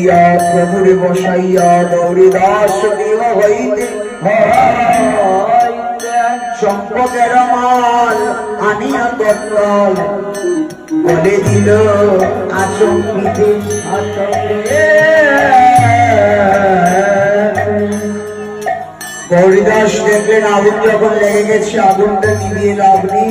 সম্ভরিয়া প্রভুরে বসাইয়া গৌরী হইতে সম্পদের মাল আনিয়া তত্ত্বাল বলে দিল আচম্বিতে গৌরীদাস দেখলেন, আগুন যখন লেগে গেছে, আগুনটা নিভিয়ে লাভ নেই।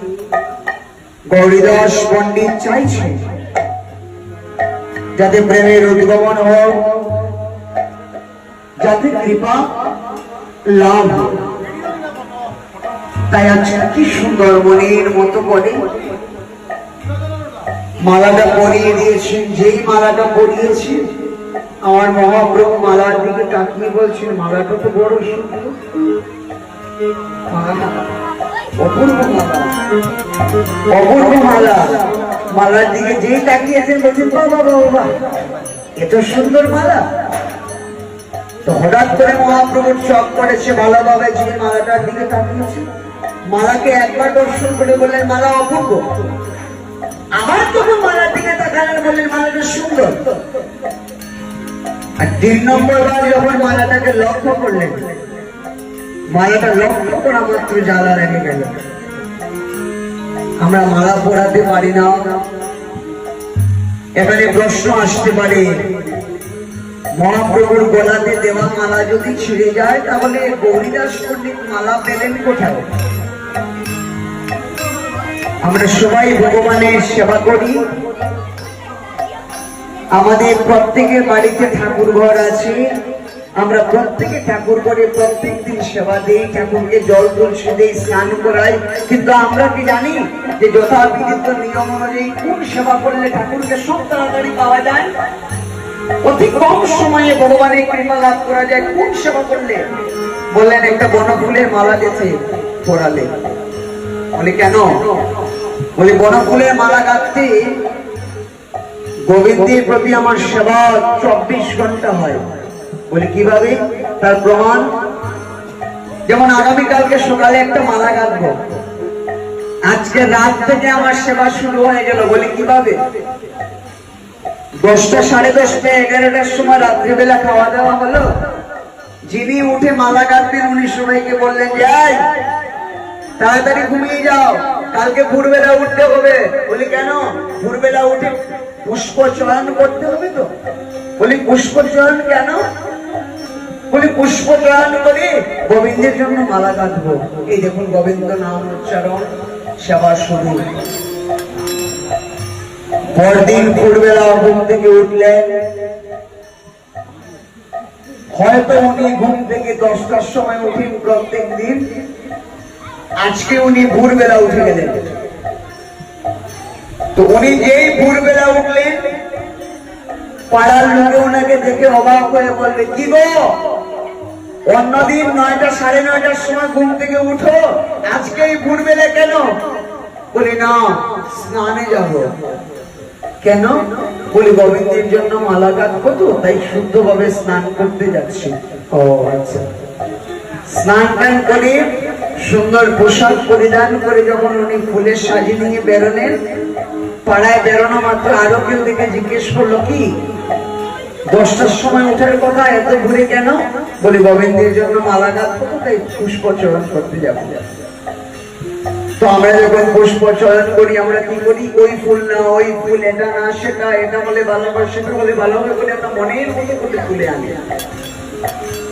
গৌরীদাস পণ্ডিত চাইছে যাতে প্রেমের উদ্গমন হোক, যাতে কৃপা লাভ তাই আজকে কি সুন্দর মনের মতো করে মালাটা পরিয়ে দিয়েছেন যেই মালাটা পরিয়েছে, আমার মহাপ্রভু মালার দিকে তাকিয়ে বলছেন, মালাটা তো বড় সুন্দর। মালা অপূর্ব মালা। মালার দিকে যেই তাকিয়েছেন বলছেন বাবা বাবা এত সুন্দর মালা। তো হঠাৎ করে মহাপ্রভুর চক করেছে ভালোভাবে যে মালাটার দিকে তাকিয়েছে মালাকে একবার দর্শন করে বললেন, মালা অপূর্ব। আবার তখন মালার দিকে তাকালেন, বললেন, মালাটা সুন্দর। আর তিন নম্বর বার যখন মালাটাকে লক্ষ্য করলেন মালাটা লক্ষ্য করা মাত্র জ্বালা লেগে গেল। আমরা মালা পড়াতে পারি না। এখানে প্রশ্ন আসতে পারে, মহাপ্রভুর গলাতে দেওয়া মালা যদি ছিঁড়ে যায়, তাহলে গৌরীদাস পণ্ডিত মালা পেলেন কোথায়? আমরা সবাই ভগবানের সেবা করি। আমাদের প্রত্যেকের বাড়িতে ঠাকুর ঘর আছে। আমরা প্রত্যেকে ঠাকুর করে প্রত্যেক দিন সেবা দিই, ঠাকুরকে জল তুলসী দিই, স্নান করাই। কিন্তু আমরা কি জানি যে যথাবিধিত নিয়ম অনুযায়ী কোন সেবা করলে ঠাকুরকে সব তাড়াতাড়ি পাওয়া যায়? অতি কম সময়ে ভগবানের কৃপা লাভ করা যায়। কোন সেবা করলে? বললেন, একটা বনফুলের মালা গেছে পড়ালে। বলে, কেন? বলে, বনফুলের মালা গাঁথতে গোবিন্দের প্রতি আমার সেবা চব্বিশ ঘণ্টা হয়। বলে কীভাবে তার প্রমাণ? যেমন আগামীকালকে সকালে একটা মালা গাঁথবো। আজকে রাত থেকে আমার সেবা শুরু হয়ে গেল, বলে কীভাবে দশটা সাড়ে দশটা, এগারোটার সময় রাত্রিবেলা খাওয়া দাওয়া হলো। যিনি উঠে মালা গাঁথবেন, উনি সবাইকে বললেন যাই তাড়াতাড়ি ঘুমিয়ে যাও। কালকে ভোরবেলা উঠতে হবে। বলি, কেন? ভোরবেলা উঠে পুষ্প চয়ন করতে হবে তো? বলি, পুষ্প চয়ন কেন? বলি পুষ্প চয়ন করে গোবিন্দের জন্য মালা গাঁথবো এই দেখুন গোবিন্দ নাম উচ্চারণ, সেবা শুরু। পরদিন ভোরবেলা ঘুম থেকে উঠলেন। হয়তো উনি ঘুম থেকে দশটার সময় উঠেন প্রত্যেক দিন। আজকে উনি ভোরবেলা উঠে গেলেন। তো উনি যেই ভোরবেলা উঠলেন, পাড়ার লোকে ওনাকে দেখে অবাক হয়ে বলবে, কি গো? অন্যদিন নয়টা সাড়ে নয়টার সময় ঘুম থেকে উঠো। আজকে এই ভোরবেলা কেন? বলি, না, স্নানে যাব। কেন? বলি, গোবিন্দের জন্য মালা কাটবো তো, তাই শুদ্ধভাবে স্নান করতে যাচ্ছি। ও আচ্ছা। স্নান টান করে, সুন্দর পোশাক পরিধান করে যখন উনি ফুলের সাজি নিয়ে বেরোলেন, পাড়ায় বেরোনো মাত্র আরও কেউ দেখে জিজ্ঞেস করল, কি? দশটার সময় ওঠার কথা, এত ঘুরে কেন? বলি, গোবিন্দের জন্য মালা তো তাই পুষ্প চয়ন করতে যাব। তো আমরা যখন পুষ্প চয়ন করি, আমরা কি করি? ওই ফুল না, ওই ফুল, এটা না, সেটা, এটা বলে ভালো হবে সেটা বলে ভালো হবে বলে আমরা মনের মতো করে তুলে আনি।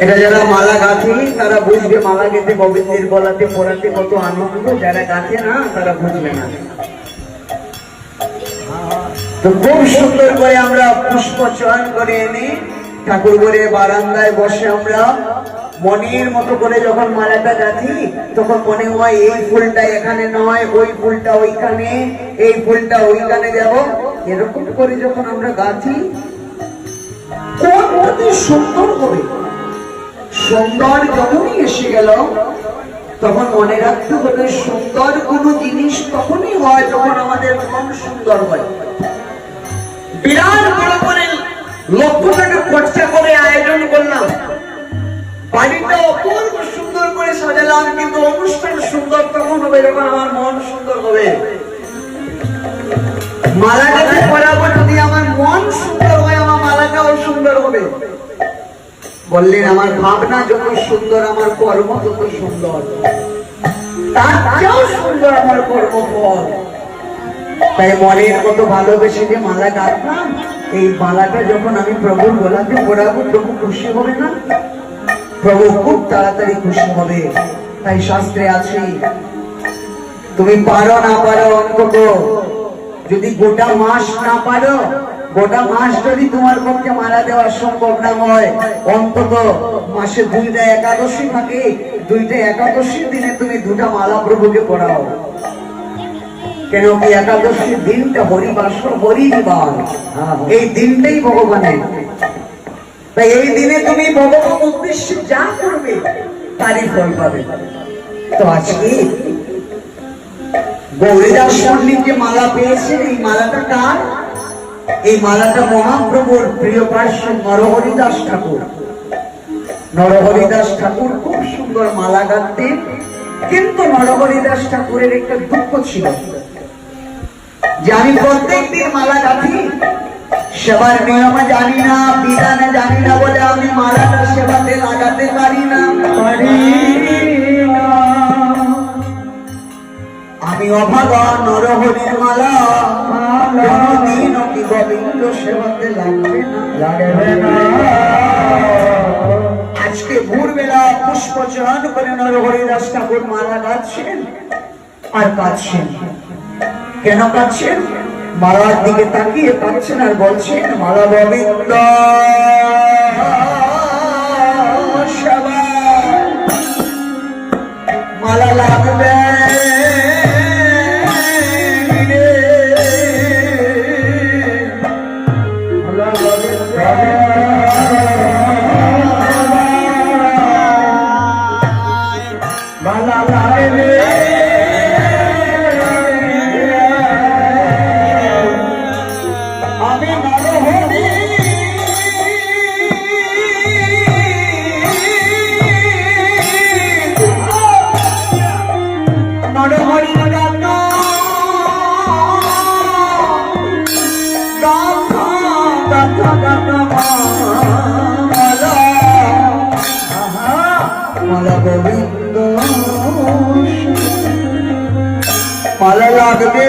এটা যারা মালা গাঁথে, তারা বুঝবে মালা গেতে গোবিন্দের গলাতে পড়াতে কত আনন্দ। যারা গাঁথে না, তারা বুঝবে না। তো খুব সুন্দর করে আমরা পুষ্প চয়ন করে এনে ঠাকুর ঘরে বারান্দায় বসে আমরা মনের মতো করে যখন মালাটা গাঁথি, তখন মনে হয় এই ফুলটা এখানে নয়, ওই ফুলটা ওইখানে, এই ফুলটা ওইখানে দেব এরকম করে যখন আমরা গাঁথি সুন্দর হবে? সুন্দর যখনই এসে গেল, তখন মনে রাখতে হবে সুন্দর কোনো জিনিস তখনই হয় যখন আমাদের মন সুন্দর হয়। বিরাট বড় করে লক্ষ টাকা খরচা করে আয়োজন করলাম। বাড়িটা অপূর্ব সুন্দর করে সাজালাম, কিন্তু অনুষ্ঠান সুন্দর তখন হবে, যখন আমার মন সুন্দর হবে। যদি আমার মন সুন্দর হয়, আমার সুন্দর হবে। বললেন, আমার ভাবনা যত সুন্দর, আমার কর্ম তত সুন্দর। তার চেয়েও সুন্দর আমার তাই মনের মতো ভালোবেসে যে মালা গাঁথলাম এই মালাটা যখন আমি প্রভুর গোলাপে পড়াবো প্রভু খুশি হবে না? প্রভু, খুব তাড়াতাড়ি খুশি হবে। তাই শাস্ত্রে আছে, তুমি পারো না পারো অন্তত। যদি গোটা মাস না পারো, গোটা মাস যদি তোমার পক্ষে মারা দেওয়া সম্ভব না হয়, অন্তত মাসে দুইটা একাদশী থাকে, দুইটা একাদশীর দিনে তুমি দুটা মালা প্রভুকে পড়াও। কেন কি একাদশীর দিনটা হরিবাস হরি নিবাস এই দিনটাই ভগবানের। তাই এই দিনে তুমি ভগবান উদ্দেশ্যে যা করবে, তারই ফল পাবে। তো আজকে গৌরীদাস যে মালা পেয়েছে। এই মালাটা কার? এই মালাটা মহাপ্রভুর প্রিয় পার্শ্ব নরহরিদাস ঠাকুর। নরহরিদাস ঠাকুর খুব সুন্দর মালা গাঁথতেন, কিন্তু নরহরিদাস ঠাকুরের একটা দুঃখ ছিল। যে আমি প্রত্যেক দিন মালা গাঁথি। সেবার নিয়ম জানি না বিধানে জানি না বলে আমি মালাটা সেবাতে লাগাতে পারি না। আমি অভাগা নরহরির মালা কোনদিন কি গোবিন্দ সেবাতে লাগবে না। লাগবে না। আজকে ভোরবেলা পুষ্প চয়ন করে নরহরিদাস ঠাকুর মালা গাচ্ছেন আর কাঁদছেন। কেন কাঁদছেন? মালার দিকে তাকিয়ে পাচ্ছেন আর বলছেন মালা গোবিন্দ মালা লাগবে। মালা গোবিন্দ মালা লাগবে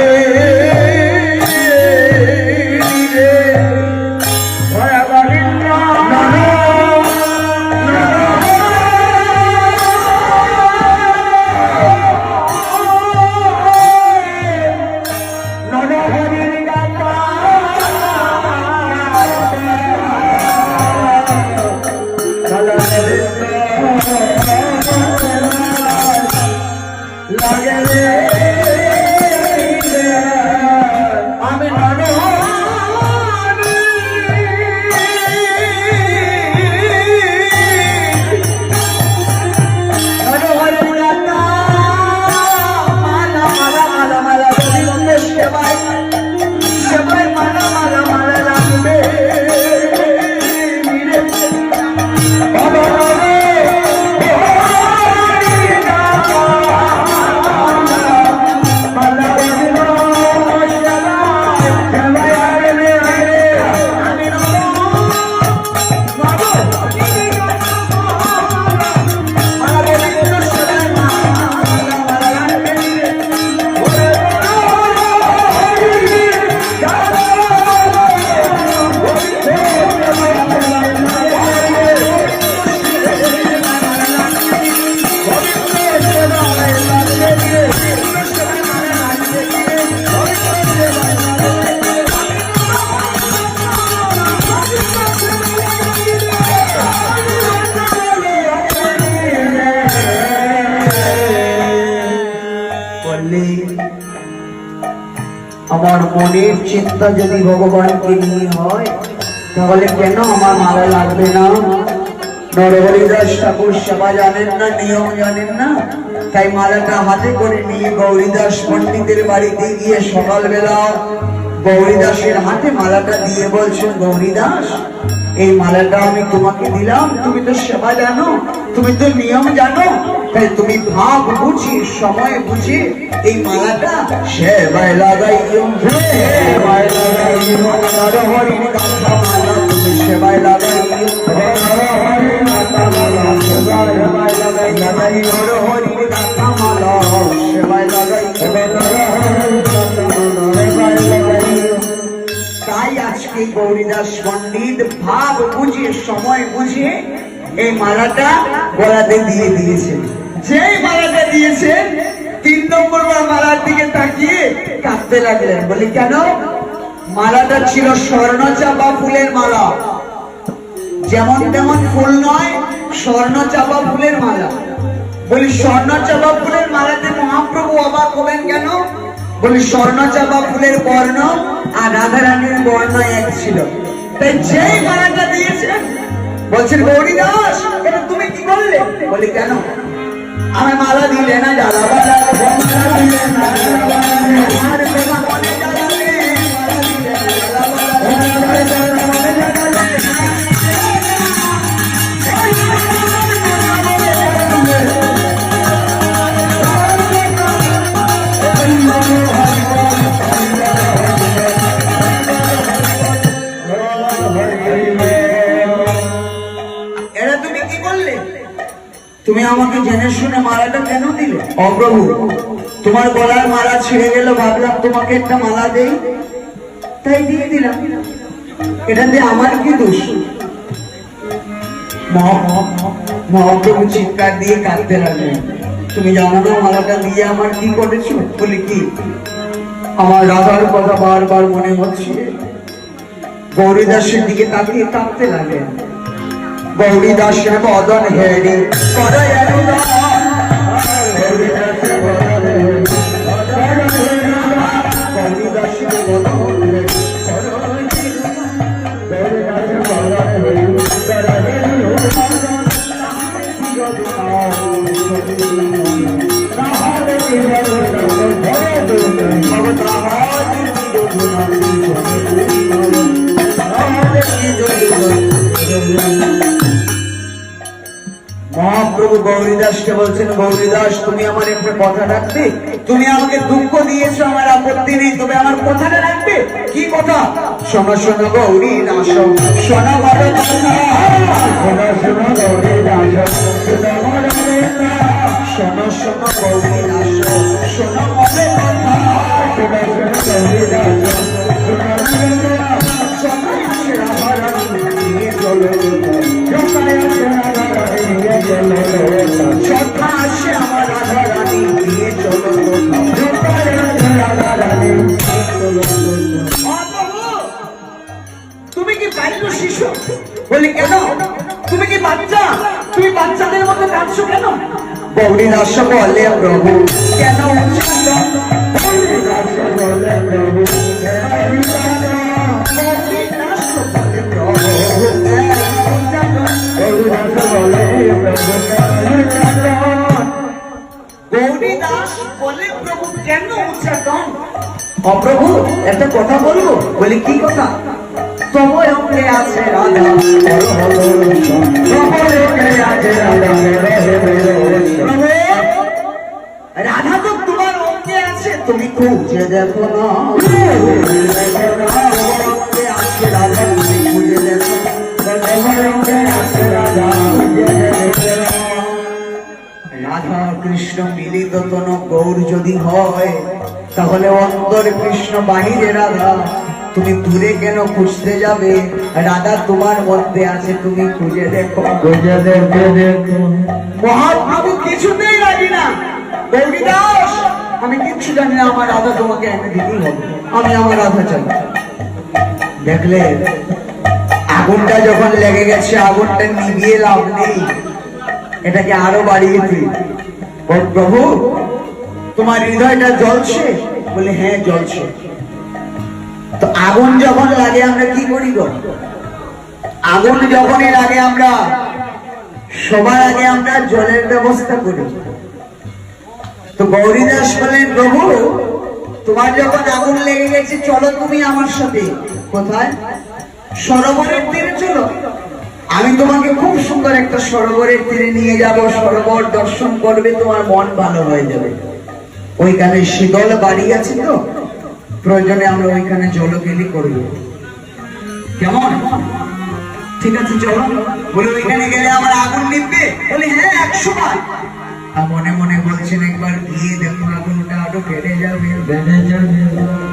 মনের চিন্তা যদি ভগবানকে নিয়ে হয়, তাহলে কেন আমার ভালো লাগবে না? নরহরিদাস ঠাকুর সেবা জানেন না, নিয়ম জানেন না? তাই মালাটা হাতে করে নিয়ে গৌরীদাস পণ্ডিতের বাড়িতে গিয়ে সকালবেলা গৌরীদাসের হাতে মালাটা দিয়ে বলছেন, গৌরীদাস এই মালাটা আমি তোমাকে দিলাম। তুমি তো সেবা জানো, তুমি তো নিয়ম জানো। তাই তুমি ভাব বুঝি, সময় বুঝি এই মালাটা সেবায় লাগাইও সেবায় তুমি সেবায় লাগাইও তাই গৌরীদাস পণ্ডিত ভাব বুঝিয়ে সময় বুঝিয়ে এই মালাটা গলাতে দিয়ে দিয়েছেন যেই মালাটা দিয়েছেন তিন নম্বর বার মালার দিকে তাকিয়ে কাঁদতে লাগলেন। বলি, কেন? মালাটা ছিল স্বর্ণ চাপা ফুলের মালা। যেমন তেমন ফুল নয় স্বর্ণ চাপা ফুলের মালা। বলি স্বর্ণ চাপা ফুলের মালাতে মহাপ্রভু অবাক হবেন কেন? বলি স্বর্ণ চাপা ফুলের বর্ণ আর রাধা রানীর বর্ণ এক ছিল তাই যেই মালাটা দিয়েছে বলছেন গৌরী দাস এটা তুমি কি করলে বলি কেন আমি মালা দিলে না জ্বালা বালা আমাকে জেনে শুনে মালাটা কেন দিলে? অপ্রভু তোমার গলার মালা ছিঁড়ে গেল ভাবলাম তোমাকে একটা মালা দেই। তাই দিয়ে দিলাম। এটা দিয়ে আমার কি দোষ? মহাপ্রভু চিৎকার দিয়ে কাঁদতে লাগলেন। তুমি জানো না মালাটা দিয়ে আমার কি করেছ? বলি কি? আমার রাধার কথা বারবার মনে হচ্ছে। গৌরীদাসের দিকে তাকিয়ে কাঁদতে লাগলেন। গৌরীদাসের বদন হেরি। করে মহাপ্রভু গৌরীদাসকে বলছেন, গৌরীদাস, তুমি আমার একটা কথা রাখবে। তুমি আমাকে দুঃখ দিয়েছ, আমার আপত্তি নেই। তবে আমার কথাটা রাখবে। কি কথা? শোনো শোনো গৌরী দাস শোনো গৌরী দাস শোনো শোনো গৌরী দাস শোনো গৌরী দাস তুমি কি বাল্য শিশু? বলি কেন? তুমি কি বাচ্চা? তুমি বাচ্চাদের মতো কাঁদছো কেন? গৌরী দাস বলে প্রভু কেন? প্রভু প্রভু একটা কথা বলব? বলি, কি কথা? রাধা তো তোমার অঙ্গে আছে, তুমি খুঁজে দেখো না। রাধা তুমি খুঁজে দেখো রাধা কৃষ্ণ মিলিত কোন গৌর যদি হয় তাহলে অন্তর কৃষ্ণ বাহিরে রাধা তুমি দূরে কেন খুঁজতে যাবে? রাধা তোমার মধ্যে আছে তুমি খুঁজে দেখো। খুঁজে দেখো। দেখো মহাপ্রভু কিছুতেই রাজি না। গৌরী দাস আমি কিচ্ছু জানি না আমার রাধা তোমাকে এনে দিতেই হবে। আমি আমার রাধা চাই। দেখলে আগুনটা যখন লেগে গেছে, আগুনটা নিভিয়ে লাভ নেই। এটাকে আরও বাড়িয়ে দিই। প্রভু, তোমার হৃদয়টা জ্বলছে? বলে হ্যাঁ জ্বলছে। তো আগুন যখন লাগে, আমরা কি করি গো? আগুন যখনই লাগে, আমরা সবার আগে আমরা জলের ব্যবস্থা করি। তো গৌরীদাস বলেন, প্রভু, তোমার যখন আগুন লেগে গেছে, চলো তুমি আমার সাথে। কোথায়? সরোবরের তীরে চলো। আমি তোমাকে খুব সুন্দর একটা সরোবরের তীরে নিয়ে যাব। সরোবর দর্শন করবে, তোমার মন ভালো হয়ে যাবে। ওইখানে শীতল বাড়ি আছে তো? প্রয়োজনে আমরা ওইখানে জলকেলি করব। কেমন? ঠিক আছে, চলো। বলে ওইখানে গেলে আমার আগুন নিবে বলে হ্যাঁ একশো বার। মনে মনে বলছেন একবার, গিয়ে দেখো আগুনটা আরও বেড়ে যাবে বেড়ে যাবে।